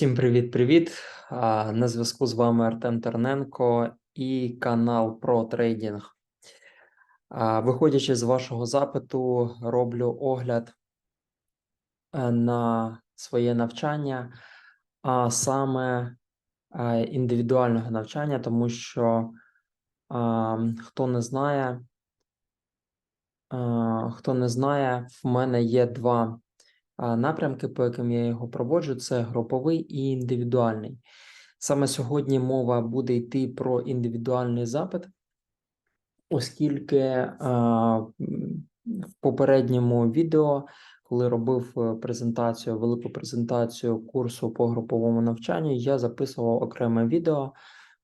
Всім привіт-привіт! На зв'язку з вами Артем Терненко і канал про трейдинг. Виходячи з вашого запиту, роблю огляд е, на своє навчання, а саме е, індивідуального навчання, тому що хто не знає, хто не знає, в мене є два напрямки, по яким я його проводжу: це груповий і індивідуальний. Саме сьогодні мова буде йти про індивідуальний запит, оскільки в попередньому відео, коли робив е, презентацію, велику презентацію курсу по груповому навчанню, я записував окреме відео.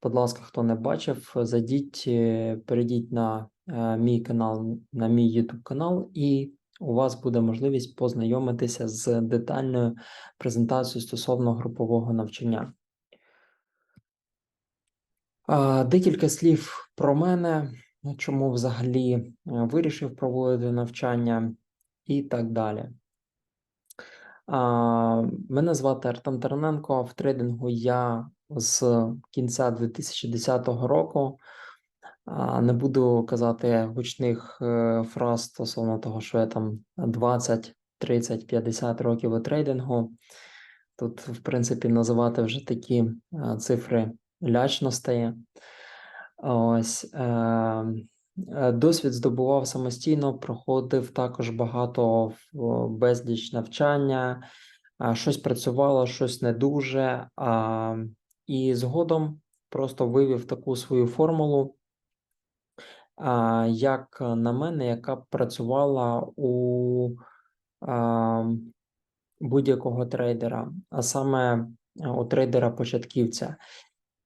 Будь ласка, хто не бачив, зайдіть, е, перейдіть на е, мій канал, на мій YouTube канал, і у вас буде можливість познайомитися з детальною презентацією стосовно групового навчання. Декілька слів про мене, чому взагалі е, вирішив проводити навчання і так далі. Мене звати Артем Терненко. В трейдингу я з кінця 2010 року. Не буду казати гучних е, фраз стосовно того, що я там 20, 30, 50 років у трейдингу. Тут, в принципі, називати вже такі е, цифри лячно стає. Ось е, е, досвід здобував самостійно, проходив також багато безліч навчання, щось працювало, щось не дуже. І згодом просто вивів таку свою формулу, як на мене, яка працювала у будь-якого трейдера, а саме у трейдера-початківця.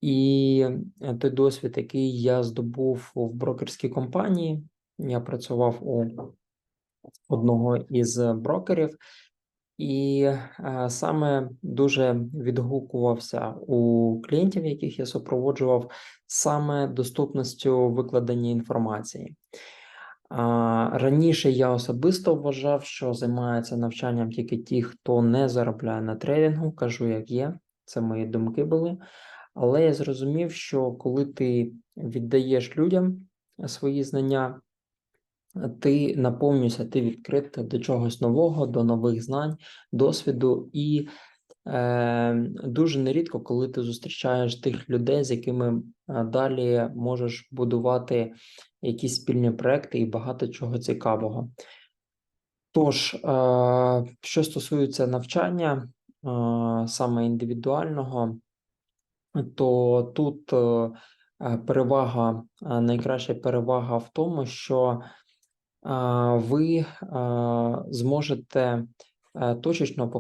І е, той досвід, який я здобув в брокерській компанії, я працював у одного із брокерів, і е, саме дуже відгукувався у клієнтів, яких я супроводжував, саме доступністю викладення інформації. Раніше я особисто вважав, що займаються навчанням тільки ті, хто не заробляє на трейдингу, кажу, як є, це мої думки були. Але я зрозумів, що коли ти віддаєш людям свої знання, ти наповнюєшся, ти відкрит до чогось нового, до нових знань, досвіду, і е, дуже нерідко, коли ти зустрічаєш тих людей, з якими е, далі можеш будувати якісь спільні проекти і багато чого цікавого. Тож, е, що стосується навчання, е, саме індивідуального, то тут е, е, перевага, е, найкраща перевага в тому, що е, ви зможете е, точечно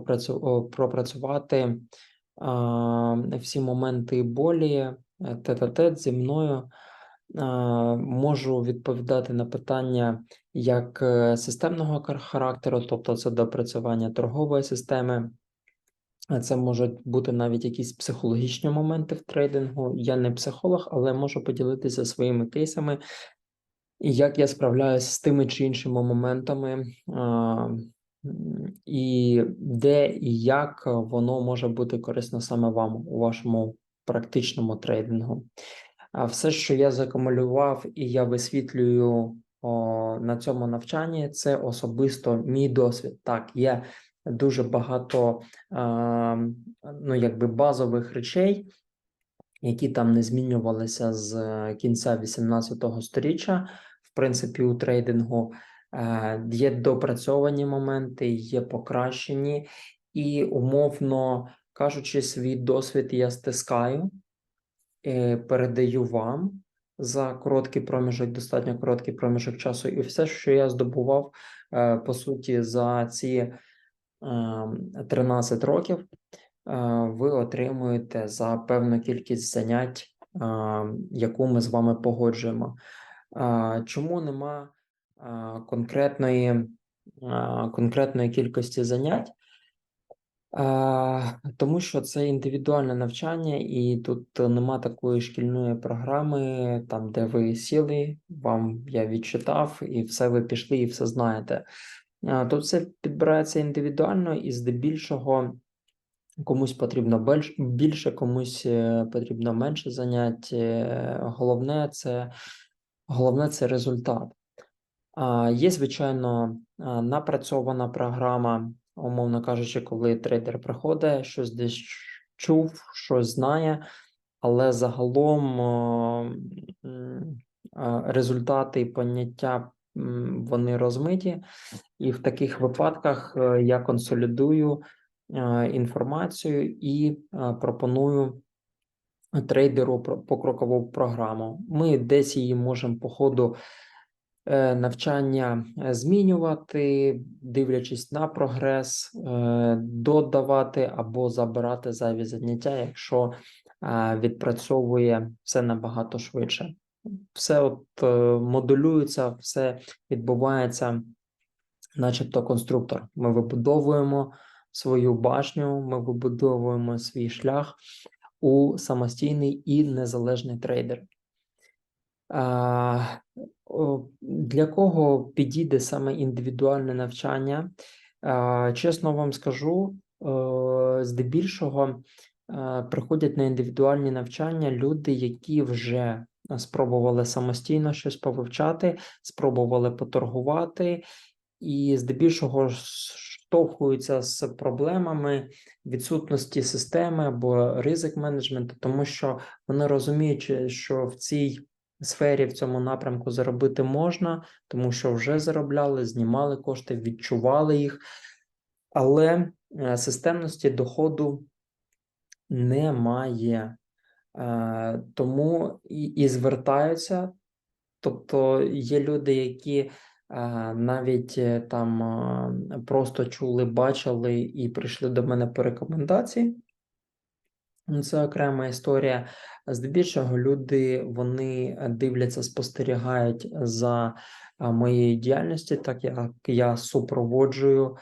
пропрацювати всі моменти болі е, тет-а-тет зі мною. Можу відповідати на питання як е, системного характеру, тобто це допрацювання торгової системи. Це можуть бути навіть якісь психологічні моменти в трейдингу. Я не психолог, але можу поділитися своїми кейсами, і як я справляюся з тими чи іншими моментами, і де і як воно може бути корисно саме вам у вашому практичному трейдингу. А все, що я закумулював і я висвітлюю о, на цьому навчанні, це особисто мій досвід. Так, є дуже багато а, ну, якби базових речей, які там не змінювалися з е, кінця 18-го сторіччя. В принципі, у трейдингу е, є допрацьовані моменти, є покращені, і умовно кажучи, свій досвід я стискаю, е, передаю вам за короткий проміжок, достатньо короткий проміжок часу, і все, що я здобував, е, по суті, за ці е, 13 років, ви отримуєте за певну кількість занять, яку ми з вами погоджуємо. Чому нема конкретної, конкретної кількості занять? Тому що це індивідуальне навчання, і тут нема такої шкільної програми, там, де ви сіли, вам я відчитав, і все ви пішли, і все знаєте. Тут все підбирається індивідуально, і здебільшого Комусь потрібно більше, комусь е, потрібно менше занять. Е, Головне це, головне це результат. Є, звичайно, напрацьована програма, умовно кажучи, коли трейдер приходить, щось десь чув, щось знає, але загалом результати і поняття вони розмиті, і в таких випадках е, я консолідую е, інформацію і е, пропоную трейдеру покрокову програму. Ми десь її можемо по ходу е, навчання е, змінювати, дивлячись на прогрес, е, додавати або забирати зайві заняття, якщо відпрацьовує все набагато швидше. Все от модулюється, все відбувається, начебто конструктор. Ми вибудовуємо свою башню, ми вибудовуємо свій шлях у самостійний і незалежний трейдер. Для кого підійде саме індивідуальне навчання? Чесно вам скажу, здебільшого приходять на індивідуальні навчання люди, які вже спробували самостійно щось повивчати, спробували поторгувати, і здебільшого штовхуються з проблемами відсутності системи або ризик менеджменту, тому що вони розуміють, що в цій сфері в цьому напрямку заробити можна, тому що вже заробляли, знімали кошти, відчували їх, але е, системності доходу немає. Е, Тому і, і звертаються. Тобто є люди, які е, навіть е, там е, просто чули, бачили і прийшли до мене по рекомендації. Ну, Це окрема історія. Здебільшого люди вони дивляться, спостерігають за моєю діяльністю, так як я супроводжую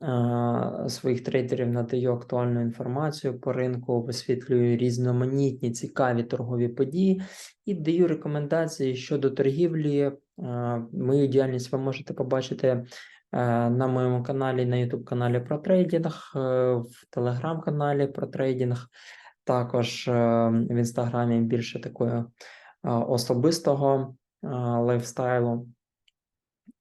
а, своїх трейдерів, надаю актуальну інформацію по ринку, висвітлюю різноманітні цікаві торгові події і даю рекомендації щодо торгівлі. Мою діяльність ви можете побачити е, на моєму каналі, на YouTube каналі про трейдинг, е, в телеграм-каналі про трейдинг, також е, в інстаграмі більше такого особистого лайфстайлу.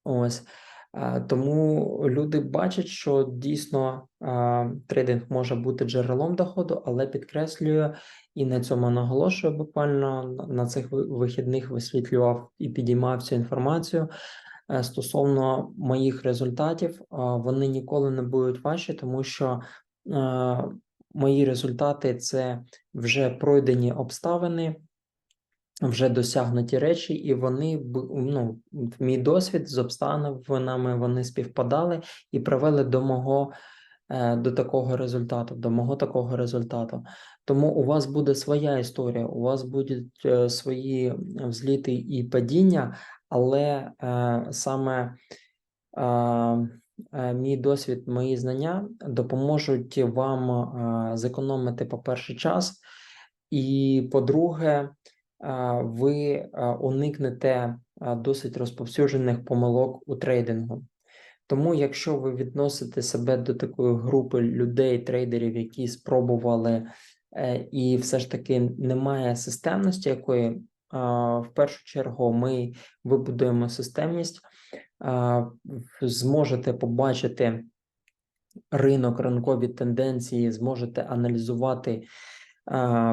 Ось. Е, Тому люди бачать, що дійсно е, трейдинг може бути джерелом доходу, але підкреслюю і на цьому наголошую буквально на- цих вихідних висвітлював і підіймав цю інформацію. Е, Стосовно моїх результатів, вони ніколи не будуть ваші, тому що мої результати це вже пройдені обставини, вже досягнуті речі, і вони ну, мій досвід з обставинами вони співпадали і привели до мого е, до такого результату, до мого такого результату. Тому у вас буде своя історія, у вас будуть е, свої взліти і падіння, але е, саме мій досвід, мої знання допоможуть вам зекономити, по-перше, час, і по-друге, ви уникнете досить розповсюджених помилок у трейдингу. Тому, якщо ви відносите себе до такої групи людей, трейдерів, які спробували, е, і все ж таки немає системності, якої в першу чергу ми вибудуємо системність, зможете побачити ринок, ринкові тенденції, зможете аналізувати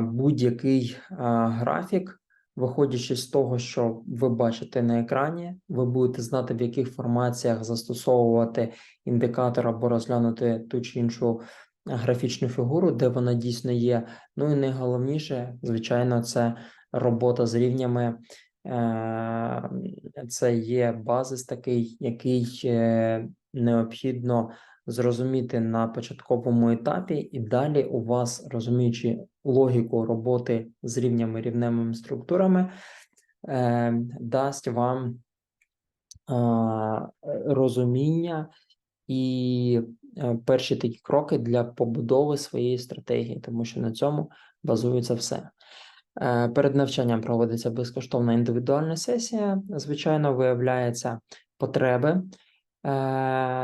будь-який графік, виходячи з того, що ви бачите на екрані, ви будете знати, в яких формаціях застосовувати індикатор або розглянути ту чи іншу графічну фігуру, де вона дійсно є. Ну і найголовніше, звичайно, це робота з рівнями. Е, Це є базис такий, який е, необхідно зрозуміти на початковому етапі, і далі у вас, розуміючи логіку роботи з рівнями рівневими структурами, е, дасть вам розуміння і е, перші такі кроки для побудови своєї стратегії, тому що на цьому базується все. Е, Перед навчанням проводиться безкоштовна індивідуальна сесія. Звичайно, виявляються потреби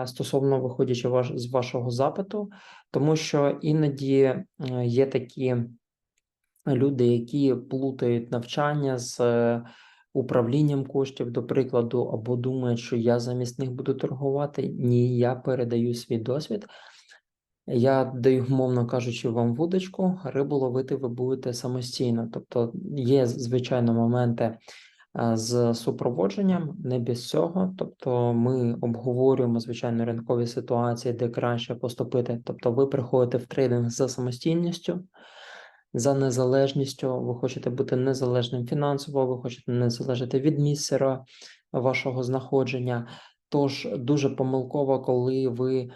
стосовно виходячи ваш, з вашого запиту, тому що іноді е, є такі люди, які плутають навчання з е, управлінням коштів, до прикладу, або думають, що я замість них буду торгувати. Ні, я передаю свій досвід. Я даю, мовно кажучи, вам вудочку, рибу ловити ви будете самостійно. Тобто є, звичайно, моменти з супроводженням, не без цього. Тобто, ми обговорюємо звичайно ринкові ситуації, де краще поступити. Тобто, ви приходите в трейдинг за самостійністю, за незалежністю. Ви хочете бути незалежним фінансово, ви хочете не залежати від місця вашого знаходження. Тож дуже помилково, коли ви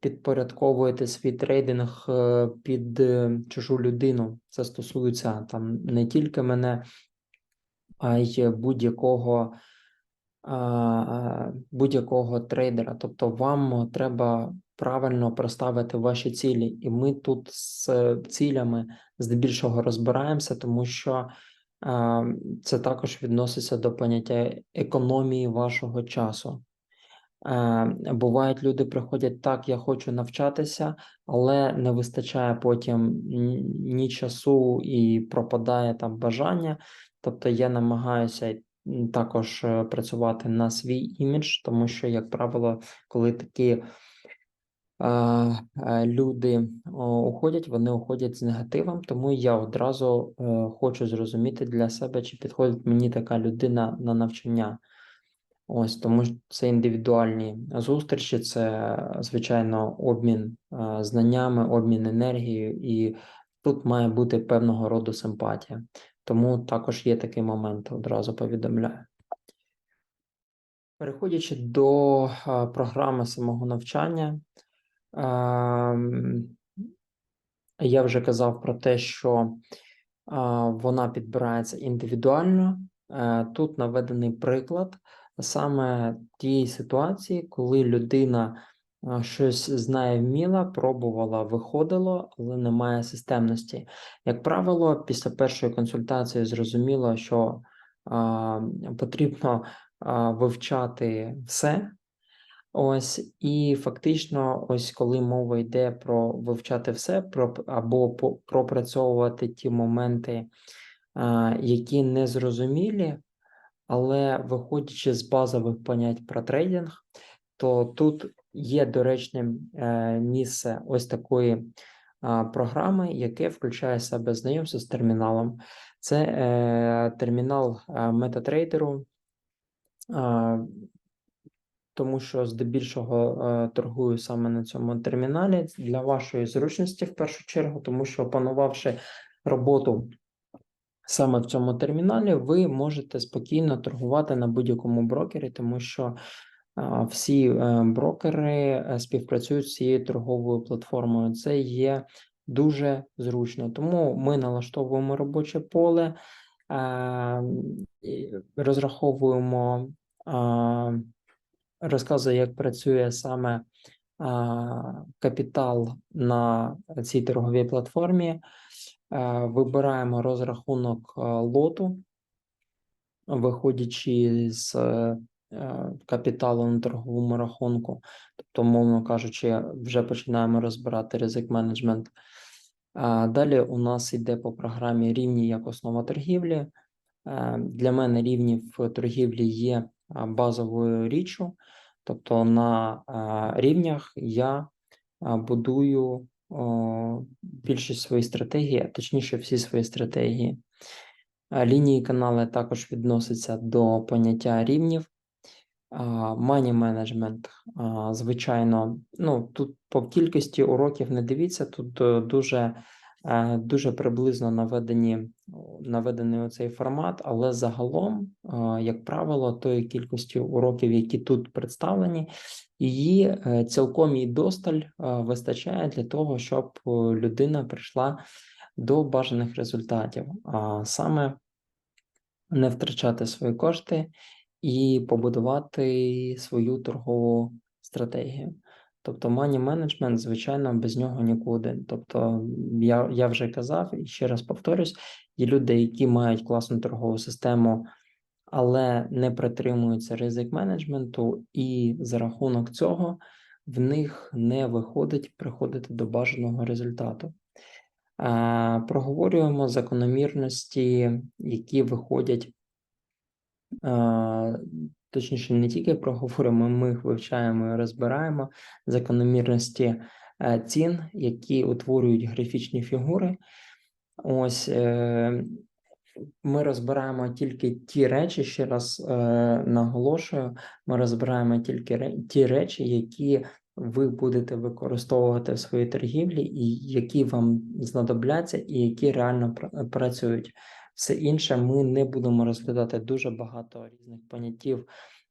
підпорядковуєте свій трейдинг е, під е, чужу людину. Це стосується там не тільки мене, а й будь-якого будь-якого трейдера. Тобто, вам треба правильно проставити ваші цілі, і ми тут з цілями здебільшого розбираємося, тому що це також відноситься до поняття економії вашого часу. Бувають, люди приходять так, я хочу навчатися, але не вистачає потім ні часу і пропадає там бажання. Тобто я намагаюся також е, працювати на свій імідж, тому що, як правило, коли такі е, е, люди уходять, вони уходять з негативом, тому я одразу е, хочу зрозуміти для себе, чи підходить мені така людина на навчання. Ось тому це індивідуальні зустрічі, це звичайно обмін знаннями, обмін енергією, і тут має бути певного роду симпатія. Тому також є такий момент, одразу повідомляю. Переходячи до е, програми самого навчання, ем, я вже казав про те, що е, вона підбирається індивідуально. Е, Тут наведений приклад саме тієї ситуації, коли людина щось знає, вміла, пробувала, виходило, але немає системності. Як правило, після першої консультації зрозуміло, що а, потрібно а, вивчати все. Ось, і фактично, ось коли мова йде про вивчати все, про або пропрацьовувати ті моменти, а, які не зрозумілі, але виходячи з базових понять про трейдинг, то тут є доречним е, місце ось такої програми, яке включає себе знайомство з терміналом. Це е, термінал MetaTrader, тому що здебільшого е, торгую саме на цьому терміналі для вашої зручності, в першу чергу, тому що опанувавши роботу саме в цьому терміналі, ви можете спокійно торгувати на будь-якому брокері, тому що всі е, брокери е, співпрацюють з цією торговою платформою. Це є дуже зручно. Тому ми налаштовуємо робоче поле, е, розраховуємо, а, розказую, як працює саме капітал на цій торговій платформі. Вибираємо розрахунок лоту, виходячи з капіталу на торговому рахунку, тобто, мовно кажучи, вже починаємо розбирати ризик менеджмент. Далі у нас йде по програмі рівні як основа торгівлі. Е, Для мене рівні в торгівлі є базовою річчю, тобто на рівнях я будую більшість своїх стратегій, а точніше, всі свої стратегії. Лінії канали також відносяться до поняття рівнів. Management, а, звичайно, ну тут по кількості уроків не дивіться, тут е, дуже, е, дуже приблизно наведені, наведений оцей формат, але загалом, як правило, тої кількості уроків, які тут представлені, її е, цілком і досталь вистачає для того, щоб людина прийшла до бажаних результатів, а саме не втрачати свої кошти і побудувати свою торгову стратегію. Тобто money management, звичайно, без нього нікуди. Тобто, я, я вже казав і ще раз повторюсь: є люди, які мають класну торгову систему, але не притримуються ризик менеджменту, і за рахунок цього в них не виходить приходити до бажаного результату. Проговорюємо закономірності, які виходять, точніше, не тільки проговорюємо, ми їх вивчаємо і розбираємо закономірності е, цін, які утворюють графічні фігури. Ось е, ми розбираємо тільки ті речі, ще раз е, наголошую, ми розбираємо тільки ті речі, які ви будете використовувати в своїй торгівлі, і які вам знадобляться, і які реально пр- працюють. Все інше ми не будемо розглядати дуже багато різних поняттів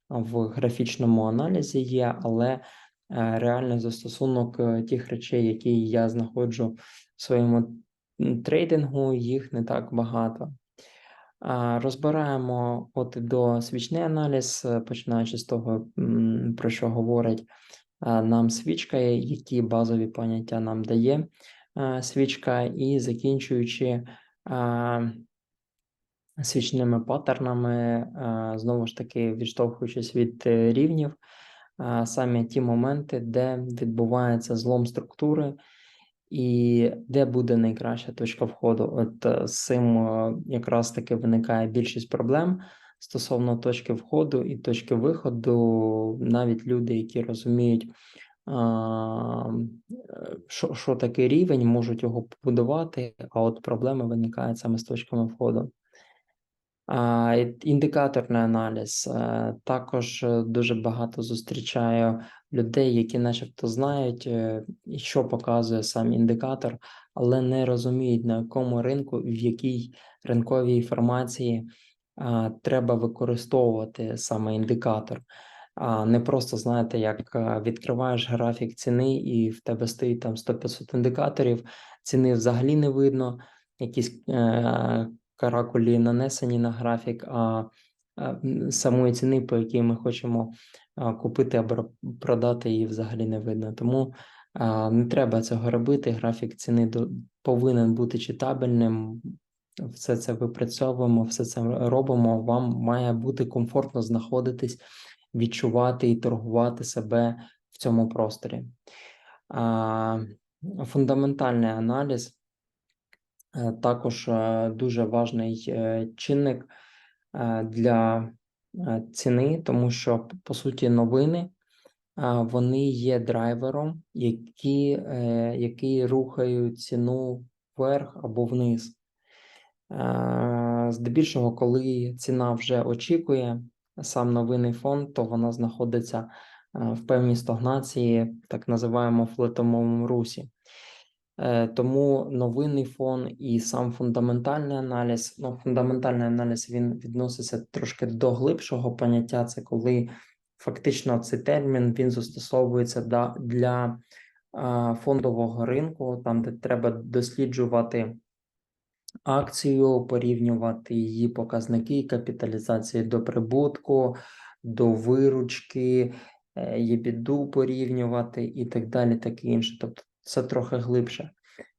в графічному аналізі є, але е, реальний застосунок е, тих речей, які я знаходжу в своєму трейдингу, їх не так багато. Розбираємо от до свічний аналіз, е, починаючи з того, про що говорить нам свічка, які базові поняття нам дає свічка, і закінчуючи свічними паттернами, знову ж таки, відштовхуючись від е, рівнів, саме ті моменти, де відбувається злом структури, і де буде найкраща точка входу. От е, з цим е, якраз таки виникає більшість проблем стосовно точки входу і точки виходу. Навіть люди, які розуміють, е, що, що таке рівень, можуть його побудувати, а от проблеми виникають саме з точками входу. Індикаторний аналіз. е, Також е, дуже багато зустрічаю людей, які начебто знають, е, що показує сам індикатор, але не розуміють, на якому ринку, в якій ринковій інформації треба використовувати саме індикатор. А не просто знаєте, як відкриваєш графік ціни, і в тебе стоїть там 100-500 індикаторів, ціни взагалі не видно, якісь каракулі нанесені на графік, а самої ціни, по якій ми хочемо купити або продати, її взагалі не видно. Тому не треба цього робити. Графік ціни повинен бути читабельним. Все це випрацьовуємо, все це робимо. Вам має бути комфортно знаходитись, відчувати і торгувати себе в цьому просторі. Фундаментальний аналіз також е, дуже важний е, чинник е, для е, ціни, тому що по суті новини вони є драйвером, які, е, які рухають ціну вверх або вниз. Е, Здебільшого, коли ціна вже очікує сам новинний фонд, то вона знаходиться е, в певній стагнації, так називаємо флетовому русі. Е, Тому новинний фон і сам фундаментальний аналіз. Ну, фундаментальний аналіз він відноситься трошки до глибшого поняття. Це коли фактично цей термін він застосовується для фондового ринку, там де треба досліджувати акцію, порівнювати її показники капіталізації до прибутку, до виручки, е, єбіду порівнювати і так далі, таке інше. Тобто це трохи глибше.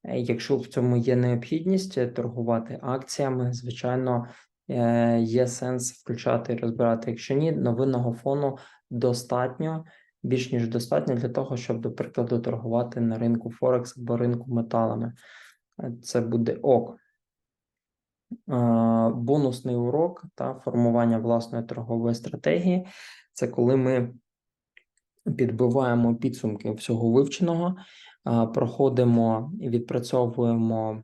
Е, Якщо в цьому є необхідність е, торгувати акціями, звичайно, е, є сенс включати і розбирати. Якщо ні, новинного фону достатньо, більш ніж достатньо для того, щоб, до прикладу, торгувати на ринку Форекс або ринку металами. Це буде ок. Бонусний урок та формування власної торгової стратегії це коли ми підбиваємо підсумки всього вивченого, проходимо і відпрацьовуємо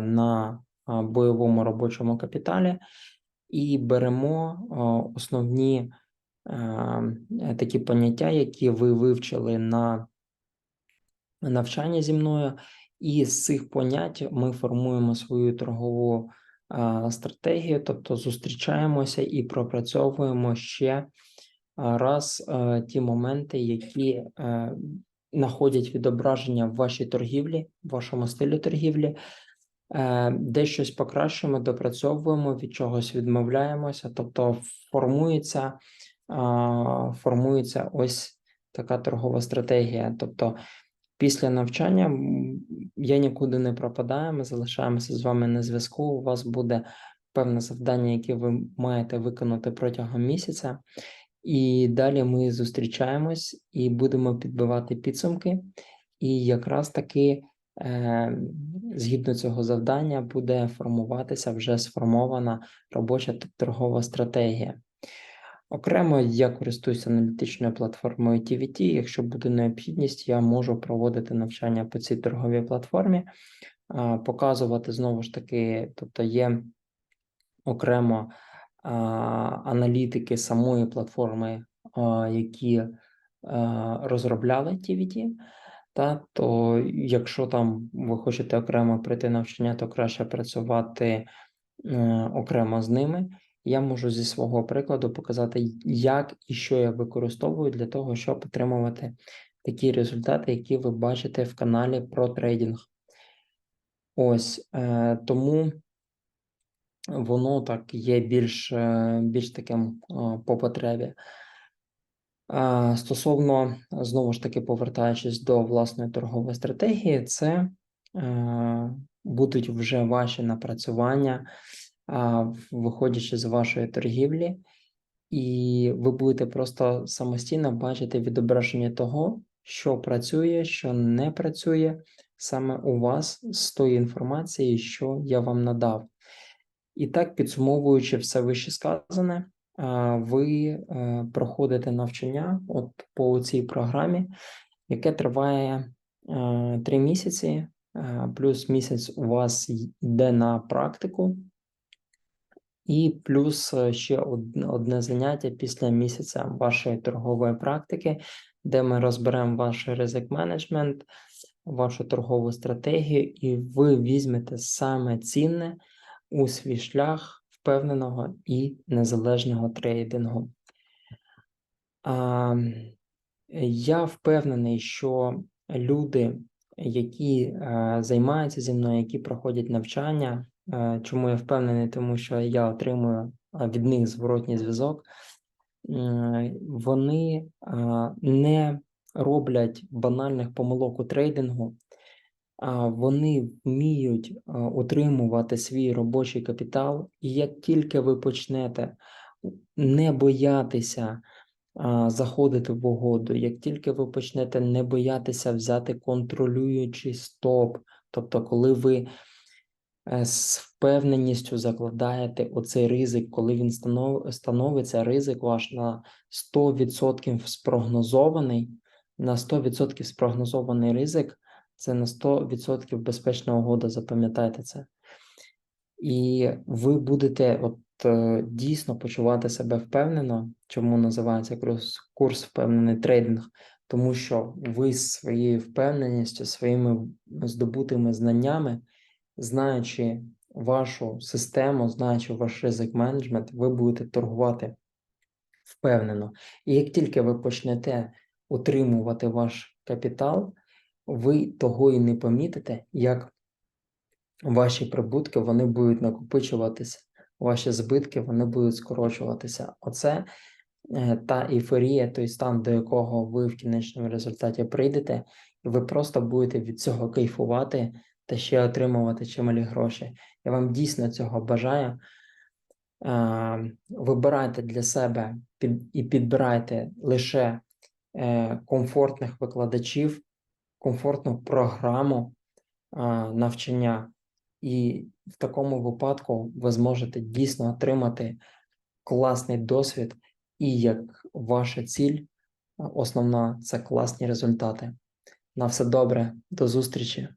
на бойовому робочому капіталі і беремо основні такі поняття, які ви вивчили на навчання зі мною, і з цих понять ми формуємо свою торгову стратегію, тобто зустрічаємося і пропрацьовуємо ще раз ті моменти, які е, знаходять відображення в вашій торгівлі, в вашому стилі торгівлі. Е, Де щось покращуємо, допрацьовуємо, від чогось відмовляємося, тобто формується, формується ось така торгова стратегія. Тобто Після навчання я нікуди не пропадаю, ми залишаємося з вами на зв'язку. У вас буде певне завдання, яке ви маєте виконати протягом місяця. І далі ми зустрічаємось і будемо підбивати підсумки. І якраз таки, е, згідно цього завдання, буде формуватися вже сформована робоча торгова стратегія. Окремо я користуюся аналітичною платформою TVT. Якщо буде необхідність, я можу проводити навчання по цій торговій платформі, показувати знову ж таки, тобто є окремо аналітики самої платформи, які розробляли TVT. Та то якщо там ви хочете окремо прийти навчання, то краще працювати е, окремо з ними. Я можу зі свого прикладу показати, як і що я використовую для того, щоб отримувати такі результати, які ви бачите в каналі про трейдинг. Ось е, тому воно так є більш, е, більш таким по потребі. Стосовно, знову ж таки, повертаючись до власної торгової стратегії, це е, будуть вже ваші напрацювання, виходячи з вашої торгівлі, і ви будете просто самостійно бачити відображення того, що працює, що не працює саме у вас з тої інформації, що я вам надав. І так, підсумовуючи все вище сказане, ви е, проходите навчання от по цій програмі, яке триває е, три місяці, е, плюс місяць у вас йде на практику, і плюс ще одне заняття після місяця вашої торгової практики, де ми розберемо ваш ризик менеджмент, вашу торгову стратегію, і ви візьмете саме цінне у свій шлях впевненого і незалежного трейдингу. А, я впевнений, що люди, які е, займаються зі мною, які проходять навчання, е, чому я впевнений, тому що я отримую е, від них зворотній зв'язок, вони не роблять банальних помилок у трейдингу, вони вміють а, утримувати свій робочий капітал, і як тільки ви почнете не боятися заходити в угоду, як тільки ви почнете не боятися взяти контролюючий стоп, тобто, коли ви е, з впевненістю закладаєте оцей ризик, коли він станов- становиться ризик ваш на 100% спрогнозований, на 100% спрогнозований ризик. Це на 100% безпечна угода, запам'ятайте це. І ви будете от е, дійсно почувати себе впевнено, чому називається курс, курс впевнений трейдинг, тому що ви своєю впевненістю, своїми здобутими знаннями, знаючи вашу систему, знаючи ваш ризик менеджмент, ви будете торгувати впевнено. І як тільки ви почнете утримувати ваш капітал, ви того і не помітите, як ваші прибутки вони будуть накопичуватися, ваші збитки вони будуть скорочуватися. Оце е, та ейфорія, той стан, до якого ви в кінечному результаті прийдете, і ви просто будете від цього кайфувати та ще отримувати чималі гроші. Я вам дійсно цього бажаю. Е, Вибирайте для себе і підбирайте лише е, комфортних викладачів, комфортну програму а, навчання, і в такому випадку ви зможете дійсно отримати класний досвід, і як ваша ціль основна це класні результати. На все добре, до зустрічі!